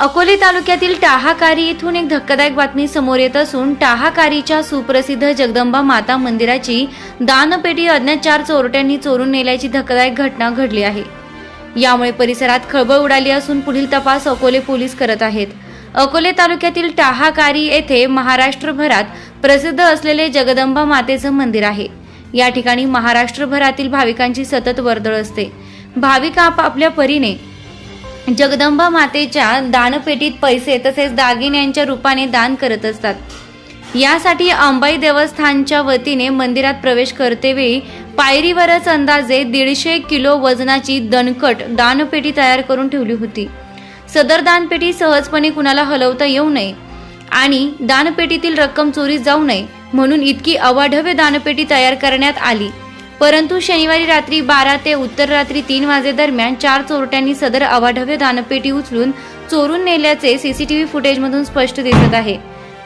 अकोले तालुक्यातील टाहाकारी येथून एक धक्कादायक बातमी समोर येत असून टाहाकारीच्या सुप्रसिद्ध जगदंबा माता मंदिराची दानपेटी अज्ञात चार चोरट्यांनी चोरून नेल्याची धक्कादायक घटना घडली आहे. यामुळे परिसरात खळबळ उडाली असून पुढील तपास अकोले पोलीस करत आहेत. अकोले तालुक्यातील टाहाकारी येथे महाराष्ट्रभरात प्रसिद्ध असलेले जगदंबा मातेचं मंदिर आहे. या ठिकाणी महाराष्ट्रभरातील भाविकांची सतत वर्दळ असते. भाविक आपापल्या परीने जगदंबा मातेच्या दानपेटीत पैसे तसेच दागिन्यांच्या रूपाने दान करत असतात. यासाठी अंबाई देवस्थानच्या वतीने मंदिरात प्रवेश करतेवेळी पायरीवरच अंदाजे दीडशे किलो वजनाची दणकट दानपेटी तयार करून ठेवली होती. सदर दानपेटी सहजपणे कुणाला हलवता येऊ नये आणि दानपेटीतील रक्कम चोरी जाऊ नये म्हणून इतकी अवाढव्य दानपेटी तयार करण्यात आली. परंतु शनिवारी रात्री बारा ते उत्तर रात्री तीन वाजेदरम्यान चार चोरट्यांनी सदर अवाढव्य दानपेटी उचलून चोरून नेल्याचे सीसीटीव्ही फुटेजमधून स्पष्ट दिसत आहे.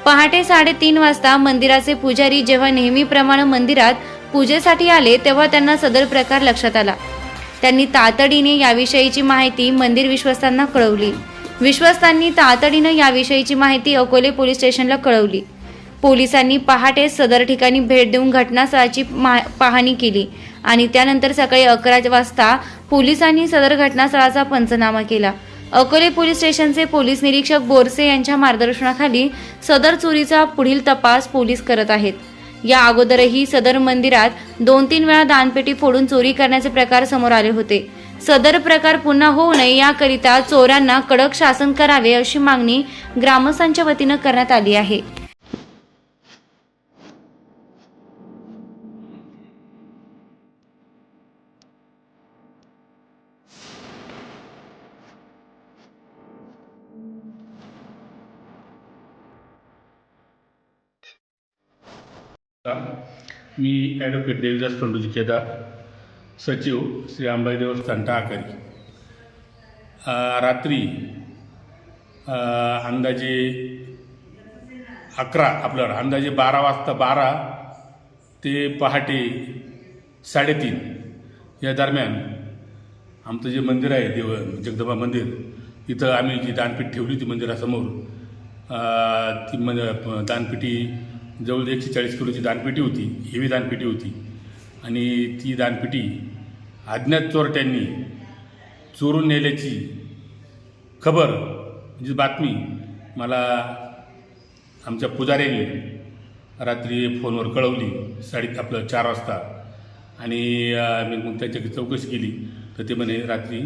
पहाटे साडेतीन वाजता मंदिराचे पुजारी जेव्हा नेहमीप्रमाणे मंदिरात पूजेसाठी आले तेव्हा त्यांना सदर प्रकार लक्षात आला. त्यांनी तातडीने याविषयीची माहिती मंदिर विश्वस्तांना कळवली. विश्वस्तांनी तातडीनं याविषयीची माहिती अकोले पोलीस स्टेशनला कळवली. पोलिसांनी पहाटे सदर ठिकाणी भेट देऊन घटनास्थळाची पाहणी केली आणि त्यानंतर सकाळी अकरा वाजता पोलिसांनी सदर घटनास्थळाचा पंचनामा केला. अकोले पोलीस स्टेशनचे पोलीस निरीक्षक बोरसे यांच्या मार्गदर्शनाखाली सदर चोरीचा पुढील तपास पोलीस करत आहेत. या अगोदरही सदर मंदिरात दोन तीन वेळा दानपेटी फोडून चोरी करण्याचे प्रकार समोर आले होते. सदर प्रकार पुन्हा होऊ नये याकरिता चोरांना कडक शासन करावे अशी मागणी ग्रामस्थांच्या वतीनं करण्यात आली आहे. मी ॲडव्होकेट देवीदास पंडूजी केदार सचिव श्री अंबाई देवस्थान टाकरी रात्री अंदाजे अकरा आपलं अंदाजे बारा वाजता बारा ते पहाटे साडेतीन या दरम्यान आमचं जे मंदिर आहे देव जगदंबा मंदिर इथं आम्ही जी दानपीठ ठेवली होती मंदिरासमोर ती मन दानपेटी जवळ एकशे चाळीस किलोची दानपेटी होती हेवी दानपेटी होती. आणि ती दानपेटी अज्ञात चोरट्यांनी चोरून नेल्याची खबर म्हणजे बातमी मला आमच्या पुजाऱ्यांनी रात्री फोनवर कळवली साडे आपलं चार वाजता. आणि मी मग त्याच्याकडे चौकशी केली. तर ते म्हणे रात्री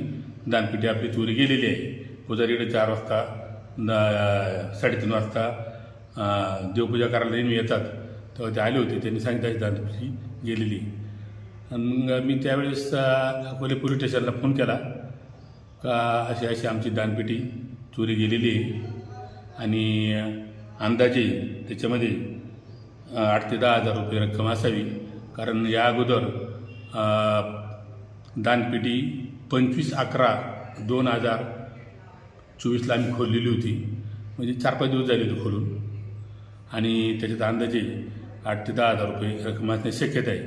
दानपेटी आपली चोरी गेलेली आहे. पुजारीकडे चार वाजता साडेतीन वाजता देवपूजा करायला नेहमी येतात. तेव्हा ते आले होते. त्यांनी सांगितलं की गेलेली आहे. आणि मग मी त्यावेळेस अकोले पोलीस स्टेशनला फोन केला. का अशी अशी आमची दानपेटी चोरी गेलेली आहे. आणि अंदाजे त्याच्यामध्ये आठ ते दहा हजार रुपये रक्कम असावी. कारण या अगोदर दानपेटी पंचवीस अकरा दोन हजार चोवीसला आम्ही खोललेली होती. म्हणजे चार पाच दिवस झाले होते खोलून. आणि त्याच्यात अंदाजे आठ ते दहा हजार रुपये रक्कम असण्याची शक्यता आहे.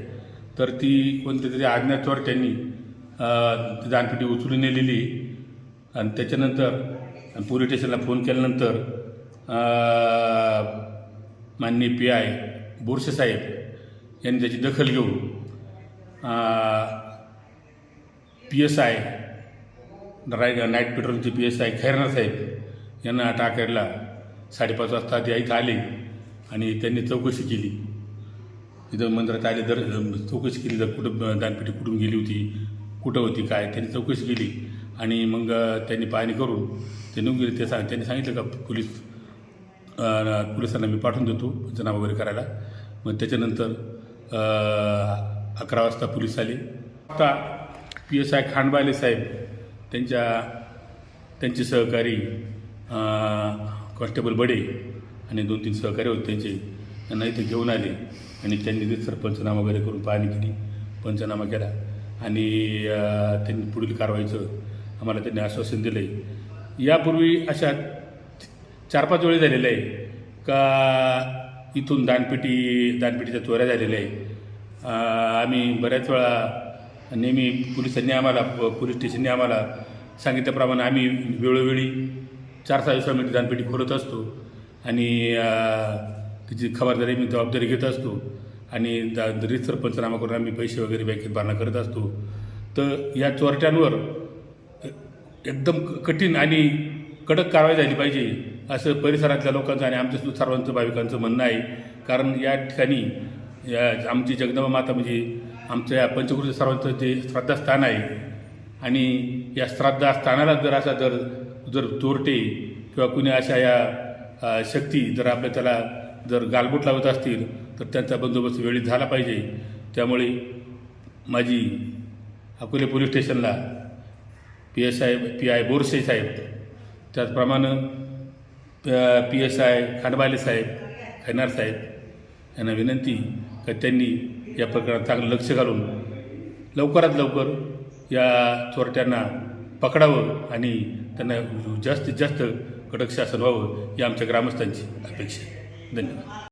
तर ती कोणत्या तरी अज्ञात त्यांनी ती दानपेटी उचलून नेलेली आणि त्याच्यानंतर पोलीस स्टेशनला फोन केल्यानंतर माननीय पी आय बोरसे साहेब यांनी त्याची दखल घेऊन P S I Rai night पेट्रोलचे पी एस आय खैरनार साहेब यांना टाकायला साडेपाच वाजता ते इथं आले. आणि त्यांनी चौकशी केली. इथं मंदिरात आले दर चौकशी केली तर कुठं दानपेटी कुठून गेली होती कुठं होती काय त्यांनी चौकशी केली. आणि मग त्यांनी पाहणी करून ते निघून गेले ते सांग त्यांनी सांगितलं का पोलीस पोलिसांना मी पाठवून देतो पंचनामा वगैरे करायला. मग त्याच्यानंतर अकरा वाजता पोलीस आले. आता पी एस आय खांडबाले साहेब त्यांच्या त्यांचे सहकारी कॉन्स्टेबल बडे आणि दोन तीन सहकारी होते त्यांचे. त्यांना इथे घेऊन आले आणि त्यांनी सर पंचनामा वगैरे करून पाहणी केली. पंचनामा केला. आणि त्यांनी पुढील कारवाईचं आम्हाला त्यांनी आश्वासन दिलं आहे यापूर्वी अशा चार पाच वेळी झालेलं आहे का इथून दानपेटी दानपेटीच्या चोऱ्या झालेल्या आहे. आम्ही बऱ्याच वेळा नेहमी पोलिसांनी आम्हाला प- पोलीस स्टेशनने आम्हाला सांगितल्याप्रमाणे आम्ही वेळोवेळी चार सहा दिवसामध्ये दानपेटी खोलत असतो. आणि तिची खबरदारी मी जबाबदारी घेत असतो. आणि दा रीतसर पंचनामा करून आम्ही पैसे वगैरे बँकेत भरणा करत असतो. तर या चोरट्यांवर एकदम कठीण आणि कडक कारवाई झाली पाहिजे असं परिसरातल्या लोकांचं आणि आमच्या सर्वांचं भाविकांचं म्हणणं आहे. कारण या ठिकाणी या आमची जगदंबा माता म्हणजे आमच्या या पंचकृती सर्वांचं जे श्राद्धास्थान आहे. आणि या श्राद्धास्थानाला जर असा जर जर चोरटे किंवा कुणी अशा या शक्ती जर आपल्या त्याला जर गालबोट लावत असतील तर त्यांचा बंदोबस्त वेळीत झाला पाहिजे. त्यामुळे माझी अकोले पोलीस स्टेशनला P S I P I Borse साहेब त्याचप्रमाणे पी एस आय खानबाले साहेब खैनार साहेब यांना विनंती का त्यांनी या प्रकरणात चांगलं लक्ष घालून लवकरात लवकर या चोरट्यांना पकडावं आणि त्यांना जास्तीत जास्त कडक शासन व्हावं ही आमच्या ग्रामस्थांची अपेक्षा आहे. धन्यवाद